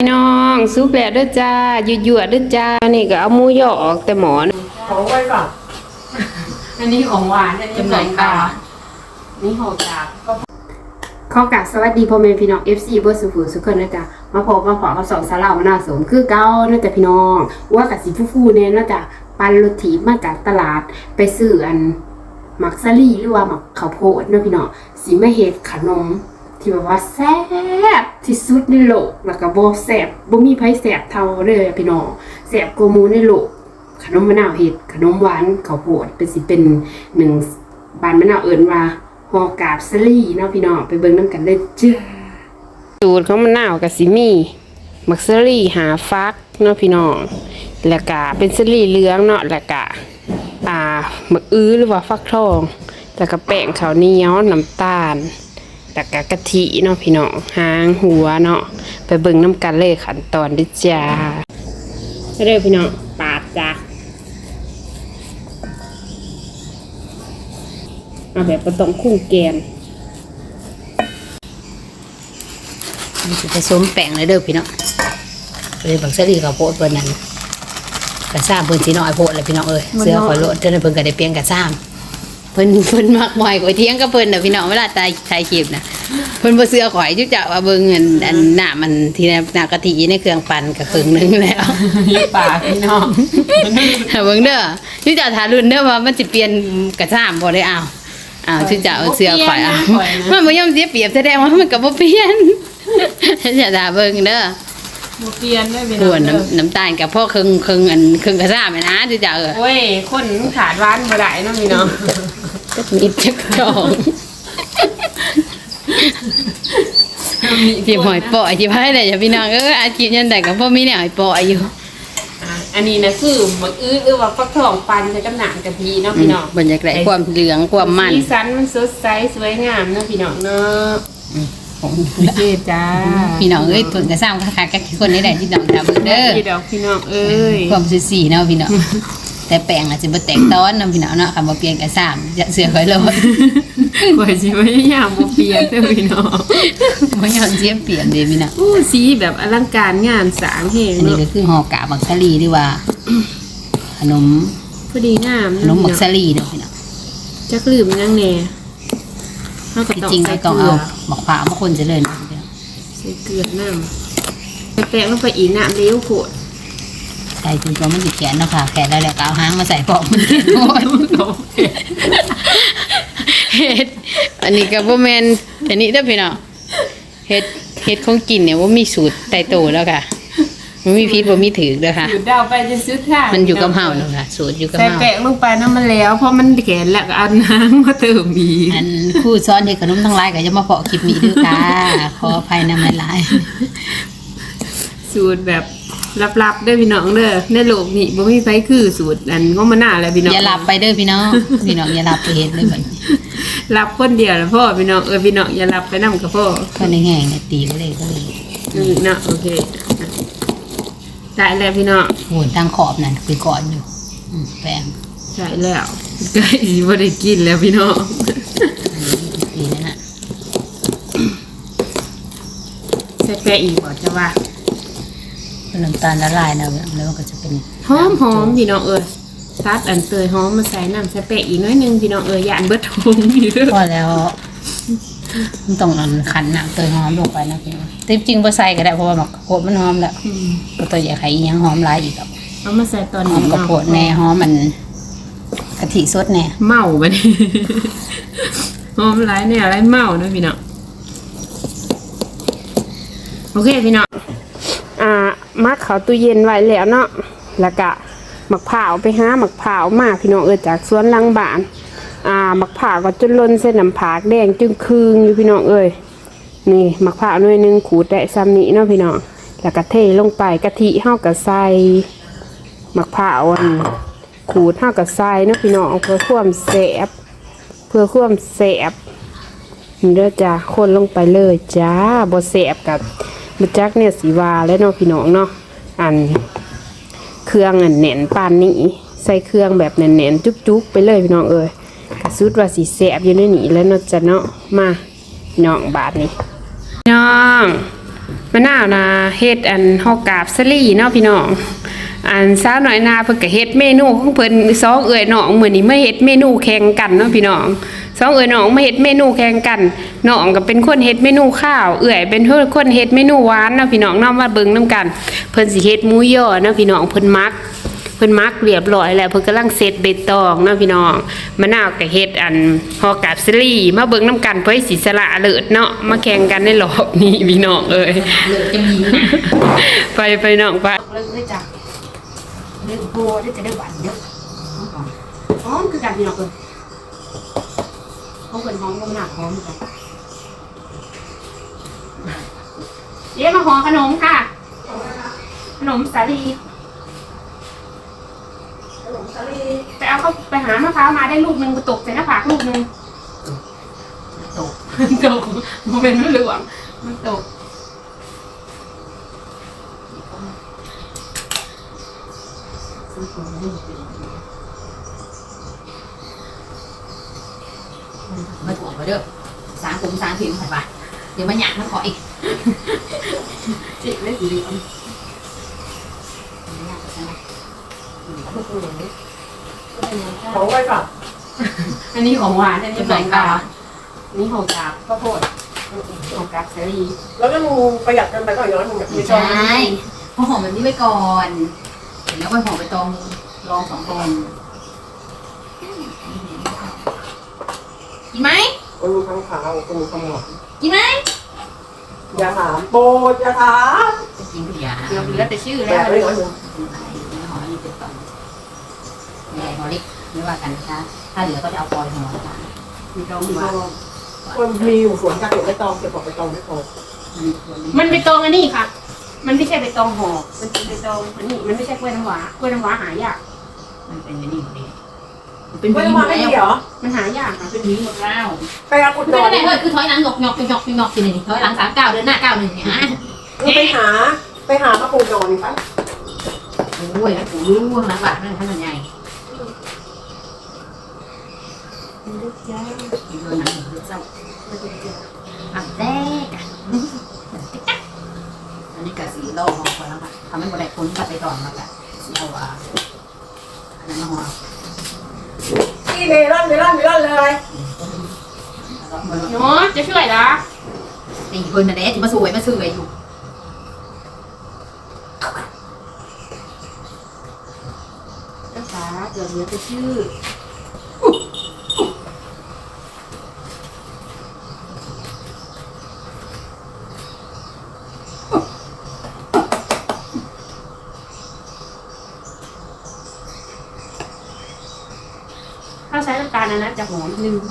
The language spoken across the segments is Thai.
พี่น้องซุปแล้วด้อจ้าหยั่วๆเด้อจ้านี่ก็เอามูยอออกแต่หมอนของไว้ก่อนอันนี้ของหวานอันนี้จำหน่ายค่ะนี่ห่อกาบก็ขอกาบสวัสดีพ่อแม่พี่น้อง FC เบอร์สุขุสุขคนนะจ๊ะมาพบมาขอกับสองสาวเรามาหน้าสมคือเก้านะจ๊ะพี่น้องว่ากับสีฟูๆเนี่ยนะจ๊ะปันรถถีบมาจากตลาดไปซื้ออันหมักซาลี่หรือว่าหมักข้าวโพดนาะพี่น้องสีไม่เห็ดขนม ที่แบบว่าแซ่บที่สุดในโลกแล้วก็บ่แซ่บบ่มีไผแซ่บเท่าเลยพี่น้องแซ่บกว่าหมูในโลก ขนมมะนาวเห็ดขนมหวานข้าวโพดเป็นสิเป็นหนึ่งบานมะนาวเอิญว่าฮอกาบสลี่เนาะพี่น้องไปเบิ่งน้ำกันเลยจ้าสูตรของมะนาวกับสิมีมักสลี่หาฟักเนาะพี่น้องแล้วก็เป็นสลี่เหลืองเนาะแล้วก็อ่ามักอื้อหรือว่าฟักทองแล้วก็แป้งข้าวเหนียวน้ำตาล แล้วก็กะทิเนาะพี่น้องหางหัวเนาะไปเบิ่งน้ำกันเลยขั้นตอนดิจ้าเร็วพี่น้องปาดจ้าเอาแบบบ่ต้องคุ้งแกนมันสิผสมแป้งเลยเด้อพี่น้องเลยบักสลีกับโพดเพิ่นนั่นกระซ่าเพิ่นสิน้อยโพดเลยพี่น้องเอ้ยเสื้อขอยโลดจนได้เพิ่นก็ได้เปลี่ยนกระซ่า พิ่นเพิ่นมักบ่อยกว่าเที่ยงกับเพิ่นน่ะพี่น้องเวลาตายถ่ายคลิปน่ะเพิ่นบ่เสื้อข่อยจุจะว่าเบิ่งอันอันหน้ามันที่หน้ากะทิในเครื่องปั่นก็ครึ่งหนึงแล้วปากพี่น้องเบิ่งเด้อจุจะทารุ่นเด้อว่ามันสิเปลี่ยนกระซ่ามบ่ได้อ้าวอ้าวจุจะเอาเสื้อข่อยอ้าวมันบ่ยอมเสียเปรียบแสดงว่ามันก็บ่เปลี่ยนจะทาเบิ่งเด้อบ่เปลี่ยนได้พี่ด่วนน้ำน้ำตาลกับพ่อครึ่งครึ่งอันครึ่งกระซ่าไหมนะที่จะเออโอ้ยคนขาดหวานบ่ได้เนาะพี่น้อง จักนิดจักจองจีบหอยปอยจีบให้เลยอย่าพี่น้องเอออาชีพยันแต่กับพ่อมีเนี่ยหอยปอยอยู่อะอันนี้นะคือหมักอื้อหรือว่าฟักทองปั่นใส่กับหนังกะทิเนาะพี่น้องบรรยากาศความเหลืองความมันสีสันมันสดใสสวยงามเนาะพี่น้องเนาะของโอเคจ้าพี่น้องเอ้ยตุนกระซ่าค่ะค่ะกับคนนี้ได้ที่น้องทำเด้อพี่ดอกพี่น้องเอ้ยความสีสีเนาะพี่น้อง แต่แป้งอาจจะบ่แตกต้อนเนาะพี่น้องเนาะคำว่าเปลี่ยนกระซ่าจะเสือคอยเลยกว่าสิพยายามบ่เปลี่ยนเด้อพี่น้องไม่ยอมเสียเปลี่ยนเลยพี่น้องอู้สีแบบอลังการงานสร้างแฮงอันนี้เนาะก็คือห่อกาบักซาลีหรือว่าขนมพอดีงามขนมบักซาลีเนาะพี่น้องจักลืมยังแน่เฮาก็ที่ต้องจริงใส่ก็เกต้องลืเอาอบักพร้าวมาคนจะเลยนะใส่เกลือน้ำใส่แป้งลงไปอีกน้ำเลี้ยวโคตรใส่ถึงตัวมันสิแขนเนาะค่ะ แขนแล้วแล้วก็เอาหางมาใส่ปอกมันแขนโคตรเฮ็ดอันนี้ก็บ่แม่นอันนี้เด้อพี่น้องเฮ็ดเฮ็ดของกินเนี่ยว่ามีสูตรไตโตแล้วค่ะมันมีพิษบ่มีถือเด้อค่ะหยุดดาวไปจะซื้อท่ามัมันอยู่กับเฮาเนาะค่ะ สูตรอยู่กับใส่เฮาแป้งลงไปน้ำมันแล้ว เพราะมันแข็งแล้วก็เอาน้ำมาเติมอีกอันครู่ซ้อนเฮ็ดขนมทั้งหลายก็จะมาเพาะคลิปนี้ด้วยค่ะ ขออภัยนำหลายสูตรแบบ ลับๆเด้อพี่น้องเด้อในโลกนี้บ่มีไผคือสูตรอันงมนาแล้วพี่น้องอย่าหลับไปเด้อพี่น้อง พี่น้องอย่าหลับไปเฮ็ดเลยบัดนี้รับคนเดียวแล้วพ่อพี่น้องเออพี่น้องอย่ารับไปนํกับพ่อก็ในแง่เนี่ยตีก็เลยก็เลยอืมเนาะโอเคได้แล้วพี่น้องโหนทางขอบนั่นคือก่อนอยู่อืมแป้งใช่แล้วใกล้สิบ่ได้กินแล้วพี่น้องตีนั่นน่ะใส่แป้งอีกบ่จะว่าเป็ นน้ำตาลละลายนะแล้วมันก็จะเป็นหอมหอมพี่น้องเอ้ยตัดอันเตยหอมมาใส่น้ำใส่แป้งอีกหน้อยหนึงพี่น้องเอ้ยย่านเบิดทงนี่เด้อพอแล้วมันต้องเอาขันน้ำเตยหอมลงไปนะพี่น้องแต่จริงบ่ใส่ก็ได้เพราะว่าหมักโคดมันหอมแล้วก็ตัวใหญ่ไข่อีหยังหอมหลายอีกครับเอามาใส่ตอนหอนี้มกระโพดแน่หอมมันกะทิสดแน่เมาบัดนี้ หอมหลายแน่หลายเมาเนาะพี่น้องโอเคพี่น้องอ่า มักเขาตู้เย็นไว้แล้วเนาะแล้วก็หมักเผาไปหาหมักเผามาพี่น้องเออจากสวนลังบ้านอ่าหมักเผาก็จนล้นเส้นน้ำผากแดงจึงคืงอยู่พี่น้องเอ้ยนี่หมักเผาหน่วยหนึงขูดได้ซ้ำนี้เนาะพี่น้องแล้วก็เทลงไปกะทิเฮาก็ใส่หมักเผาอันขูดเฮาก็ใส่เนาะพี่น้องเพื่อความแสบเพื่อความแสบนี่เด้อจ้าคนลงไปเลยจ้าบ่แสบกับ มจักเนี่ยสีวาแล้วเนาะพี่น้องเนาะอันเครื่องอันแหนนปานนี้ใส่เครื่องแบบแน่นๆจุ๊บๆไปเลยพี่น้องเอ้ยกระสุดว่าสีแสบอยู่ในนี้แล้วเนาะจะเนาะมาน้องบาทนี่น้องมะนาวนะเฮ็ดอันฮอกกาบสลี่เนาะพี่น้องอันสาวน้อยนาเพิ่นก็เฮ็ดเมนูของเพิ่นสองเอื้อยน้องมื้อนี้มาเฮ็ดเมนูแข่งกันเนาะพี่น้อง สองเอื้อยน้องมาเฮ็ดเมนูแข่งกันน้องก็เป็นคนเฮ็ดเมนูข้าว เอื้อยเป็นคนเฮ็ดเมนูหวานเนาะพี่น้องเนาะมาเบิ่งนํกัน เพิ่นสิเฮ็ดหมูย่อเนาะพี่น้องเพิ่นมักเพิ่นมักเรียบร้อยแล้วเพิ่นกำลังเซตเบตองเนาะพี่น้องมะนาวก็เฮ็ดอันฮอกาบสลีมาเบิ่งนํกันเพื่อให้สิสละเลิศเนาะมาแข่งกันในรอบนี้พี่น้องเอ้ยเหลือจะมีนะไปไปน้องไปเลิกได้จ้ะเลิกโบได้จะได้หวานเยอะหอมคือกันพี่น้องเอ้ย หอมเพิ่นหอมบ่หนักหอมกันเดี๋ยวมาห่อขนมค่ะ ขนมสาลีขนมสาลีไปเอาเขาไปหามะพร้าวมาได้ลูกหนึงไปตกใส่หน้าผากลูกหนึงตกมันตกมันเป็นมันเหลืองมันตกมาถ่วงไปเด้อสางผมสางผิวหันไปเดี๋ยวมาหยักมาขออีกจิไม่สีเหลืองของไว้ก่อนอันนี้ของหวานอันนี้จะขไหนองกากาบอันนี้ของกาบข้าวโพดของกาบสาลีแล้วก็มึงประหยัดกันไปก่อนย้อนมึงแบบไม่ไม่ชใช่อบพอหอมแบบนี้ไว้ก่อนเสร็จแล้วก็ห่อไปตองรองสองตอง กินไหมคนมีคำขาวคนมีคำหวานกินไหมอย่าถามโปรดอย่าถามจะกินทุกอย่างเดี๋ยวเหลือแต่ชื่อแบแล้วบไม่น้อยมึงห่อให้เป็นตองใหญ่ห่อเล็กไม่ว่ากันนะคะถ้าเหลือก็จะเอาปอยห่อค่ะมีดองมีมาคนมีอยู่สวนจะเก็บใบตองเก็บของใบตองไม่พอมันไปตองอันนี้ค่ะ มันไม่ใช่ไปตองห่อมันเป็นไปตองอันนี้มันไม่ใช่กล้วยน้ำว้ากล้วยน้ำว้าหายากมันเป็นอย่างนี้หมดเลยมัน เป็นไม่วีได้หมมาดไม่แล้ดีเหรวอมันหายากค่ะเป็นวีหมดแล้วไปเอาอุดไม่รได้เลยคือถอยหลังหยกหยกหยกหยกสินี่ถอยหลังสามเก้าเดินหน้าเก้าหนึ่งเนี่ยคือไปหาไปหามาปูนอนนี่ปะโอ้ยโอ้ยร่วงหลังบาทนั่นขนาดใหญ่เดินหนังเดินเศร้าอันแรกอะอันนี้กะสีโลหอแล้วค่ะทำให้บดได้พ้นกัไปก่อนแล้วกะสีเอาอะอันนั้นมาหอ ที่เมลอนเมลอนเมลอนเลยเนาะจะช่วยละนี่เพิ่นน่ะเด้ที่มาสวยมาซื้อไว้อยู่รักษาเดี๋ยวเหลือแต่ชื่อ ถ้าใช้ น้ำตาลอันนั้นจะหอมลืม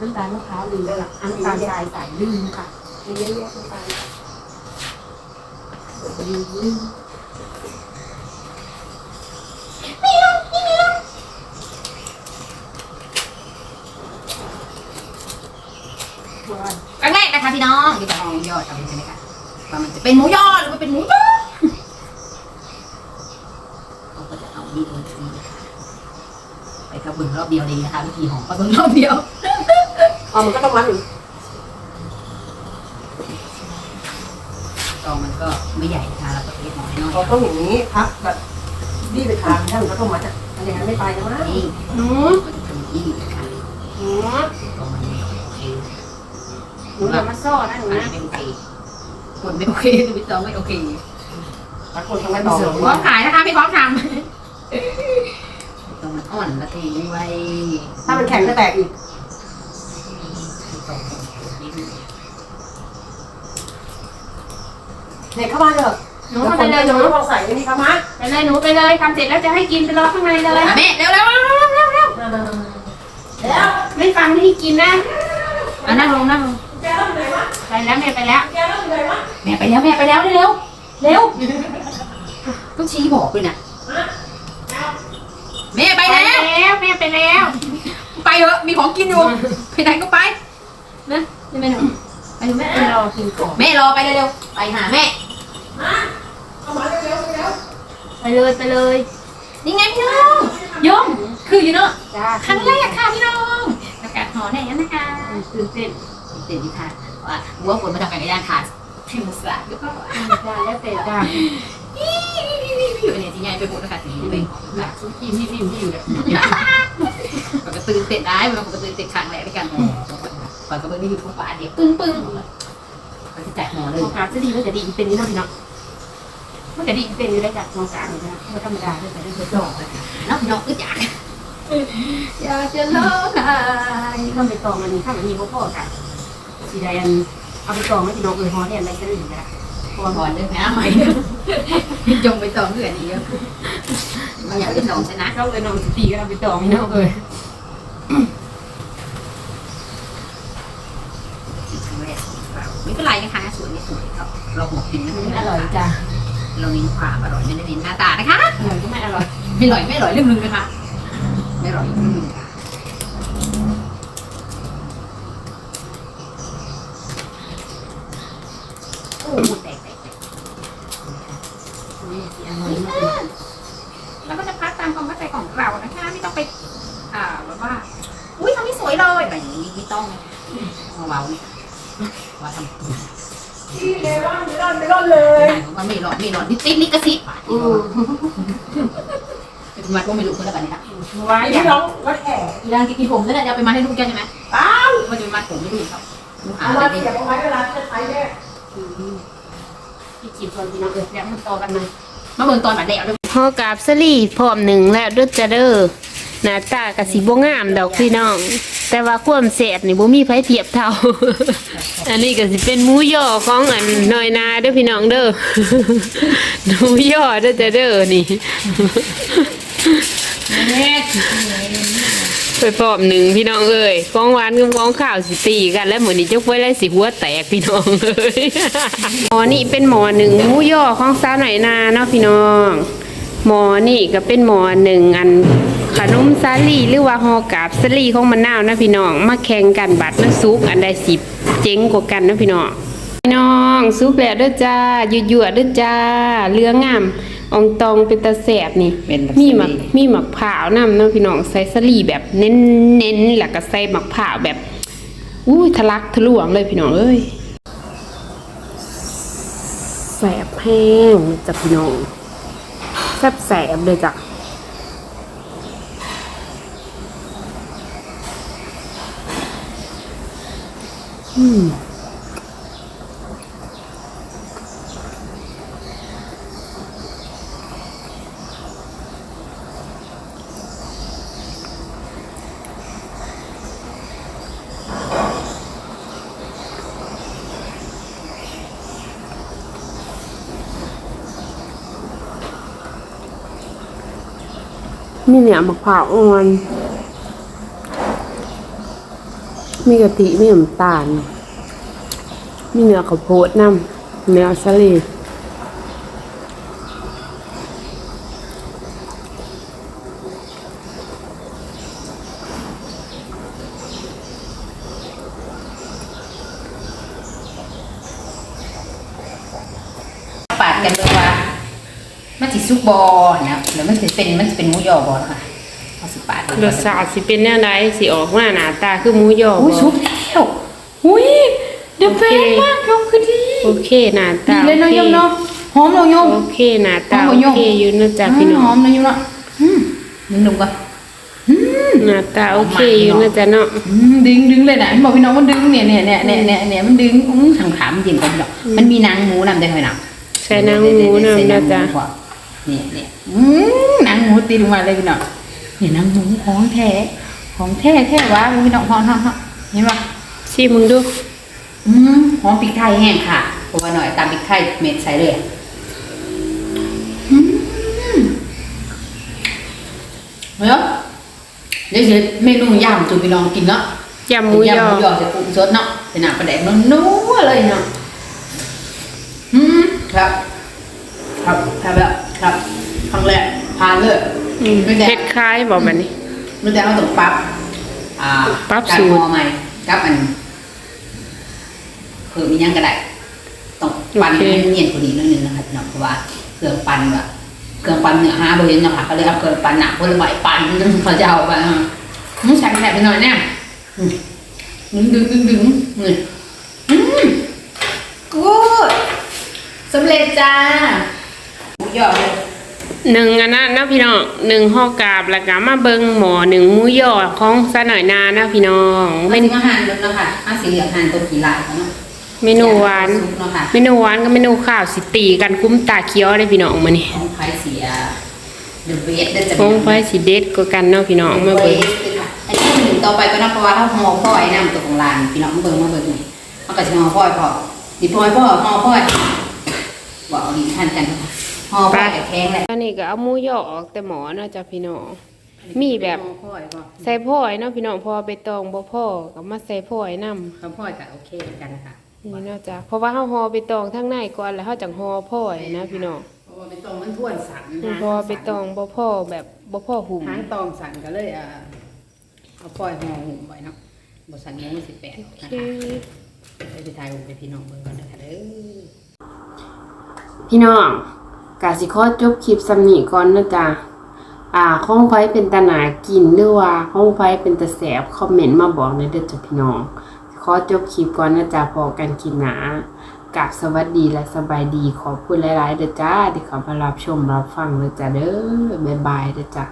น้ำตาลมะพร้าวลืมแล้วล่ะอันน้ำตาลทรายใส่ลืมค่ะมีเยอะแยะมากมายลืมลืมครั้งแรกนะคะพี่น้องที่จะลองยอดกันใช่ไหมคะว่ามันจะเป็นหมูยอหรือว่าเป็นหมูยอเราก็จะเอานี่เลยทีค่ะไปกระเบื้องรอบเดียวเลยนะคะวิธีห่อกระเบื้องรอบเดียวอ๋อมันก็ต้องมัดอยู่ตองมันก็ไม่ใหญ่นะคะเราก็เล็กน้อยน้อยเราต้องอย่างนี้พักแบบนี่ไปทางท่านก็ต้องมัดอะมันอย่างนั้นไม่ไปนะมั้งนี่หนูก็จะเป็นอีกนะคะหนูตองมันไม่โอเคหนูอย่ามาซ่อนะหนูอันนะนี้ไม่โอเคคนไม่โอเคพี่ตองไม่โอเคบางคนทำไม่ต่อพร้อมขายนะคะไม่พร้อมทำต องมันอ่อนละทีไว้ถ้ามันแข็งจะแตกอีกตองนิดนึงเด็กเข้ามาเถอะหนูแล้วเข้าคไปนเลยหจะนูไม่ลองใส่ไอ้นี่ครับมะไปเลยหนูไปเลยทำเสร็จแล้วจะให้กินไปรอข้างในเลย แม่เร็วเร็วเร็วเร็วเร็วเร็วแล้วไม่ฟังไม่ให้กินนะอะนั่งลงนั่งลงแกเริ่มไหนวะไปแล้วแม่ไปแล้วแกเริ่มไหนวะแม่ไปแล้วแม่ไปแล้วเร็วเร็วต้องชี้บอกด้วยนะ แม่ไปไปแล้ว แล้วแม่ไปแล้วไปเถอะมีของกินอยู่ไปไหนก็ไปนะนี่แม่หนูไปดูแม่ไปรอกินก่อนแม่รอไปเร็วๆไปหาแม่เอามาเร็วๆเร็วไปเลยไปเลยนี่ไงพี่น้องยมคืออยู่เนาะจ้าครั้งแรกค่ะพี่น้องประกาศหอแน่นะคะตื่นเต้นเต็มที่ค่ะว่าวัวฝนมาทำการกระยานขาดเทถึงสระเดี๋ยวก็ จ้าแล้วแต่จ้าพี่ อยู่เนี่ยจีใหญ่ไปหมดแล้วค่ะจีไปหลักพี่พี่พี่พี่อยู่เนี่ยปกติเตะได้มันปกติเตะครั้งแรกด้วยกันก่อนก็เพิ่งได้อยู่ทุกป่าเดียวปึ้งปึ้งมันจะแจกหมอเลยโอกาสจะดีก็จะดีเป็นนี่เนาะพี่เนาะมันจะดีเป็นอยู่ได้จากมองกางเลยนะธรรมดาเลยแต่ได้เจอดอกเลยน้องน้องก็อยากอยากจะร้องไห้ทำไปตองมันถ้ามันมีพ่อๆกันสีแดงเอาไปตองไม่พี่น้องเออฮอเนี่ยอะไรจะได้อยู่กัน พอก่อนเดินไปหาใหม่จงไปต่อเพื่อนอีกเยอะมันอยากเป็นน้องชนะเข้าเลยน้องสตีก็เอาไปตองพี่น้องเออไม่เป็นไรนะคะสวยไม่สวยครับเราหัวกินนะอร่อยจ้าเราเน้นความอร่อยไม่ได้เน้นหน้าตานะคะอร่อยก็ไม่อร่อยไม่อร่อยไม่อร่อยเรื่องนึงนะคะไม่อร่อยเรื่องนึงค่ะโอ้แตกแตกแตก อร่อยมาก แล้วก็จะพักตามความเข้าใจของเรานะคะ ไม่ต้องไป อ่าแบบว่า อุ้ยทำไม่สวยเลยแบบนี้ไม่ต้องเบาๆนี่ว่าทำที่เมลอนเมลอนเมลอนเลยได้ผมว่าไม่หลอดไม่หลอดนี่ติดนี่กระซิบอืมเป็นมาก็ไม่รู้คนละแบบนี้ค่ะว่าอพี่ย่างน้องวัดแห่อีรานกินผมแล้วเนี่ยเอาไปมาให้ลูกแกใช่ไหมเป้ามันจะมาผมไม่รู้ครับลูกหาเอาอะไรมาดีเสียบเอาไว้เวลาจะใช้เนี่ยพี่จีบคนพี่น้องเออแล้วมันต่อกันมามาเบิ่งตอนบัดแล้วด้วยพอกราบสลีพร้อมหนึ่งแล้วเด้อจะเด้อหน้าตากะสิบ่งามดอกพี่น้อง แต่ว่าความแสบนี่บ่มีไผเทียบเท่า อันนี้ก็สิเป็นหมูย่อของอันน้อยนาเด้อพี่น้องเด้อหมูย่อเด้อจะเด้อนี่ ไปพร้อมหนึ่งพี่น้องเอ้ยของหวานกับของข้าวสิตีกัน แล้วเหมือนนี้จะไว้แล้วสิหัวแตกพี่น้องเอ้ยหมอนี่เป็นหมอหนึ่งหมูย่อของสาวหน่อยนาเนาะพี่น้อง หมอนี่ก็เป็นหมอหนึ่งอันขนมซาลีหรือว่าฮอกาบซาลีของมะนาวนะพี่น้อง มาแข่งกันบัตรมันซุกอันใดสิบเจ๋งกว่ากันนะพี่น้องพี่น้องซุกแล้วด้อจ้าหยั่วๆเด้อจ้าเรืองาม อองตองเป็นตาแสบนี่เป็นแบบมีหมักมีหมักผ่าวนำเนาะพี่น้องใส่สลีแบบเน้นเน้นๆแล้วก็ใส่หมักผ่าวแบบอุ้ยทะลักทะลวงเลยพี่น้องเอ้ยแสบแห้งจ้ะพี่น้องแสบแสบเลยจ้ะ อืม มีเนี่ยมะพร้าวอ่อน มีกะทิมีน้ำตาล มีเนื้อข้าวโพดน้ำเนื้อสลีปาดกันเลยว่า สิซุกบอนะหรือมันสิเป็นมันสิเป็นหมูยอบอนะคะเอาสิปาดรสชาติสิเป็นแนวไหนสิออกมาหน้าตาคือหมูยออุ้ยบ่ซุกแล้วอุ้ยเดี๋ยวแฟนมากยมคือดีโอเคหน้าดีตาเลยเนาะยมเนาะหอมเนาะยมโอเคหน้าตาหอโอมบ่ยมเคอยู่นะจ๊ะพี่น้หอองมเนาะยมเนาะอืมดึงดึงก่อนหน้าตาโอเคอยู่นะจ๊ะเนาะ อืมดึงดึงเลยนะบอกพี่น้องมันดึงเนี่ยเนี่ยเนี่ยเนี่ยเนี่ยเนี่ยมันดึงอุ้งทางขามนเย็นก่อนพี่น้องมันมีนางหมูนำได้ไหมนะใส่นางหมูนำนะจ๊ะ นี่นี่อืมนางหมูตีลงมาเลยพี่น้องนี่นางหมูของแท้ของแท้แท้วะพี่น้องฮอนฮอนฮอนเห็นปะชิมมึงดู อืมหอมพริกไทยแห้งค่ะเพราะว่าหน่อยตามพริกไทยเม็ดใส่เลยอืมเดี๋ยวเดี๋ยวจะเมนูย่างจูพี่น้องกินเนาะยำหมูยยำหอมูยอจะปรุงสดเนาะเป็นน้ำปลาแดกนัวๆเลยเนาะอืมครับ ครับครับแล้ว ครับครั้งแรกทานเลยอืมไม่แดเผ็งดคล้ายบอกมันนี่ไม่แดงเราต้องปรับอ่าปรับการสูตรห่อใหม่กับอันเพิ่มอีกอยังก็ได้ต้องปั่นให้มันเนียนกว่านี้นิดนึงนะครับเนาะเพราะว่าเครื่องปั่นแบบเครื่องปั่นเนื้อหาบริเวณเนาะค่ะก็เลยเอาเครื่องปั่นหนักคนละใบปั่นจนเขาจะเอาไปอะมึงใส่แผลไปหน่อยเนี่ยอืมดึงดึงดึงดึงนี่อืมกูดสำเร็จจ้าหมูยอเลย หนึ่งอันนั้นนะพี่น้องหนึ่งห่อกาบแล้วก็มาเบิงหมอหนึ่งหมูยอของสะหน่อยนานะพี่น้องเป็เป็นนอาหารเดิมเนาะค่ะอาสีเหลืองอาหารตัวกี่ลายเนาะเมนูหวาน ซุปเนาะค่ะเมนูหวานกับเมนูข้าวสิตีกันคุ้มตาเคี้ยวเลยพี่น้องมานี่ของไผ่เสียเดอะเวสเด้อจะคงไฟสิเด็ดกว่ากันเนาะพี่น้องมาเบิงอันนี้หนึ่งต่อไปก็นับเพราะว่าถ้าห่อพ่อยน้ำตัวของลานพี่น้องมาเบิ่งมาเบิ่งนี่มันก็จะห่อพ่อยพอดิพ่อยพ่อห่อพ่อยบอกเอาดีทันกันค่ะ ห่อพ่อยแข็งแหละอันนี้ก็เอาหมูยอออกแต่หมอเนาะจ้ะพี่น้องมีแบบห่อพ่อยบ่ใส่พ่อยเนาะพี่น้องพอไปตองบ่พ่อก็มาใส่พ่อยนำห่อพ่อยก็โอเคกันนะคะนี่เนาะจ้ะเพราะว่าเฮาห่อไปตองทั้งในก่อนแล้วเฮาจังห่อพ่อยนะพี่น้องเพราะว่าเป็นตองมันท่วนสันพอไปตองบ่พ่อแบบบ่พ่อหุ่มหางตองสันก็เลยอ่าเอาพ่อยห่อหุ่มไว้เนาะบ่สันยังสิบแปดโอนะเคคะไปถ่ายรูปไปพี่น้องเบิ่งกันนะคะเด้อพี่น้อง กาสิขอจบคลิปสำนีก่อนนะจ๊ะอ่าข้องไฟเป็นตาหนากินหรือว่าข้องไฟเป็นตาแสบคอมเมนต์มาบอกในเด้อจ้ะพี่น้องขอจบคลิปก่อนนะจ๊ะพอกันคลิปหนากับสวัสดีและสบายดีขอบคุณหลายๆเด้อจ้าที่เขามารับชมรับฟังเด้อจ้าเด้อบ๊ายบายเด้อจ้า